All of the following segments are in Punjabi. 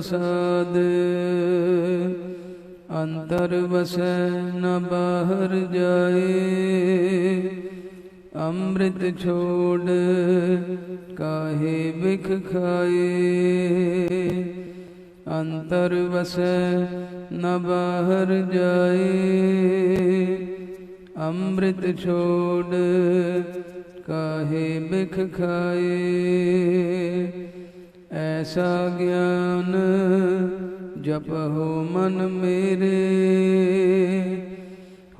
ਸਾਦ ਅੰਤਰ ਵਸੈ ਨ ਬਾਹਰ ਜਾਏ। ਅੰਮ੍ਰਿਤ ਛੋੜ ਕਾਹੇ ਬਿਖ ਖਾਏ। ਅੰਤਰ ਵਸੈ ਨ ਬਾਹਰ ਜਾਏ। ਅੰਮ੍ਰਿਤ ਛੋੜ ਕਾਹੇ ਬਿਖ ਖਾਏ। ਐਸਾ ਗਿਆਨ ਜਪਹੁ ਮਨ ਮੇਰੇ,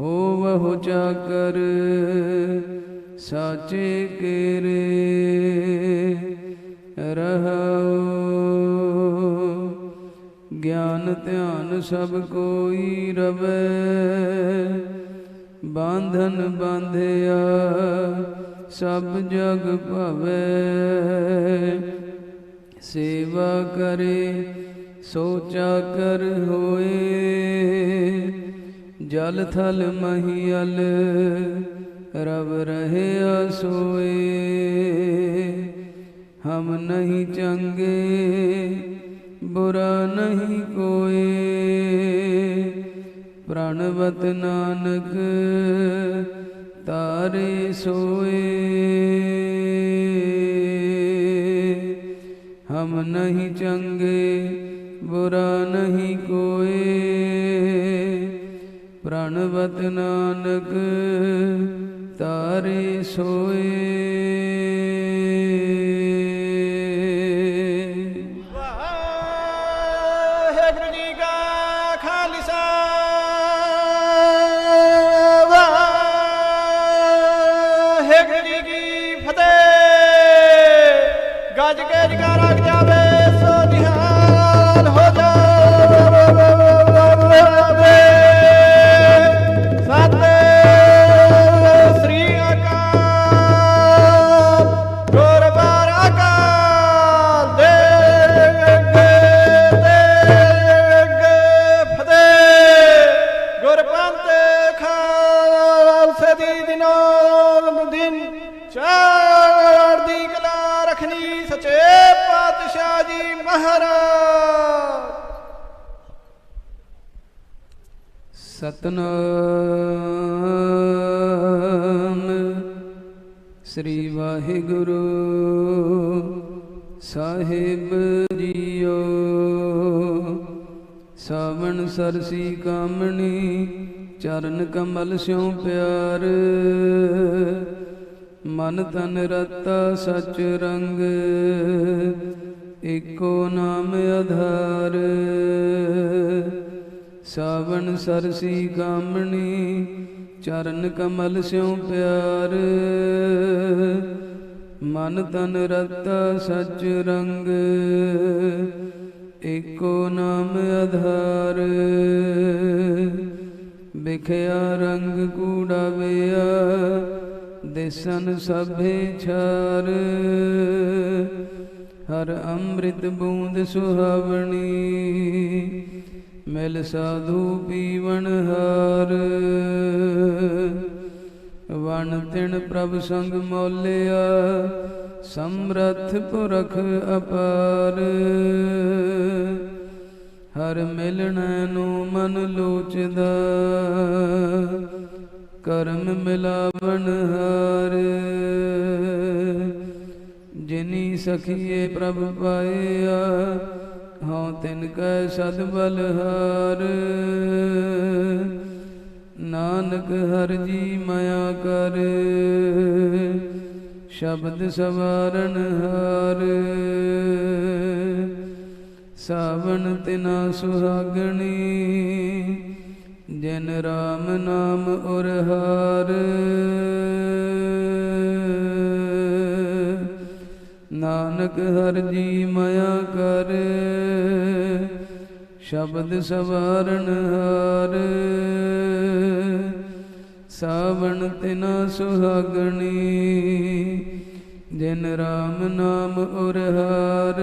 ਹੋਵਹੁ ਚਾਕਰ ਸਾਚੇ ਕੇਰੇ, ਰਹਾਉ ਗਿਆਨ ਧਿਆਨ ਸਭ ਕੋਈ ਰਵੈ, ਬਾਂਧਨ ਬਾਂਧਿਆ ਸਭ ਜਗ ਭਵੈ। ਸੇਵਾ ਕਰੇ, ਸੋਚਾ ਕਰ ਹੋਏ। ਜਲ ਥਲ ਮਹੀਲ ਰਵ ਰਹਿਆ ਸੋਏ। ਹਮ ਨਹੀਂ ਚੰਗੇ, ਬੁਰਾ ਨਹੀਂ ਕੋਏ। ਪ੍ਰਣਵਤ ਨਾਨਕ, ਤਾਰੇ ਸੋਏ। ਹਮ ਨਹੀਂ ਚੰਗੇ ਬੁਰਾ ਨਹੀਂ ਕੋਏ। ਪ੍ਰਣਵਤ ਨਾਨਕ ਤਾਰੇ ਸੋਏ। ਵਾਹਿਗੁਰੂ ਜੀ ਕਾ ਸਤਨਾਮ। ਸ੍ਰੀ ਵਾਹਿਗੁਰੂ ਸਾਹਿਬ ਜੀਓ। ਸਾਵਣ ਸਰਸੀ ਕਾਮਣੀ, ਚਰਨ ਕਮਲ ਸਿਉ ਪਿਆਰ। ਮਨ ਤਨ ਰਤਾ ਸਚ ਰੰਗ, ਏਕੋ ਨਾਮ ਆਧਾਰ। ਸਾਵਣ ਸਰਸੀ ਕਾਮਣੀ ਚਰਨ ਕਮਲ ਸਿਉ ਪਿਆਰ। ਮਨ ਤਨ ਰਤਾ ਸੱਚ ਰੰਗ, ਏਕੋ ਨਾਮ ਆਧਾਰ। ਵਿਖਿਆ ਰੰਗ ਕੂੜਾ ਵਿਆ, ਦਿਸਨ ਸਭੇ ਛਾਰ। ਹਰ ਅੰਮ੍ਰਿਤ ਬੂੰਦ ਸੁਹਾਵਣੀ ਮਿਲ ਸਾਧੂ ਪੀਵਨ ਹਾਰ। ਵਣ ਤਿਣ ਪ੍ਰਭ ਸੰਗ ਮੋਲਿਆ, ਸਮਰਥ ਪੁਰਖ ਅਪਾਰ। ਹਰ ਮਿਲਣ ਨੂੰ ਮਨ ਲੋਚਦਾ, ਕਰਮ ਮਿਲਾਵਣ ਹਾਰ। ਜਿਨੀ ਸਖੀਏ ਪ੍ਰਭ ਪਾਇਆ ਹਉ ਤਿਨ ਕੈ ਸਦ ਬਲਹਾਰ। ਨਾਨਕ ਹਰ ਜੀ ਮਾਇਆ ਕਰ। ਸ਼ਬਦ ਸਵਾਰਨ ਹਾਰ। ਸਾਵਣ ਤਿਨਾ ਸੁਹਾਗਣੀ। ਜਨ ਰਾਮ ਨਾਮ ਉਰਹਾਰ ਨਾਨਕ ਹਰ ਜੀ ਮਾਇਆ ਕਰ। ਸ਼ਬਦ ਸਵਾਰਨ ਹਾਰ। ਸਾਵਣ ਤਿਨਾ ਸੁਹਾਗਣੀ। ਜਿਨ ਰਾਮ ਨਾਮ ਉਰਹਾਰ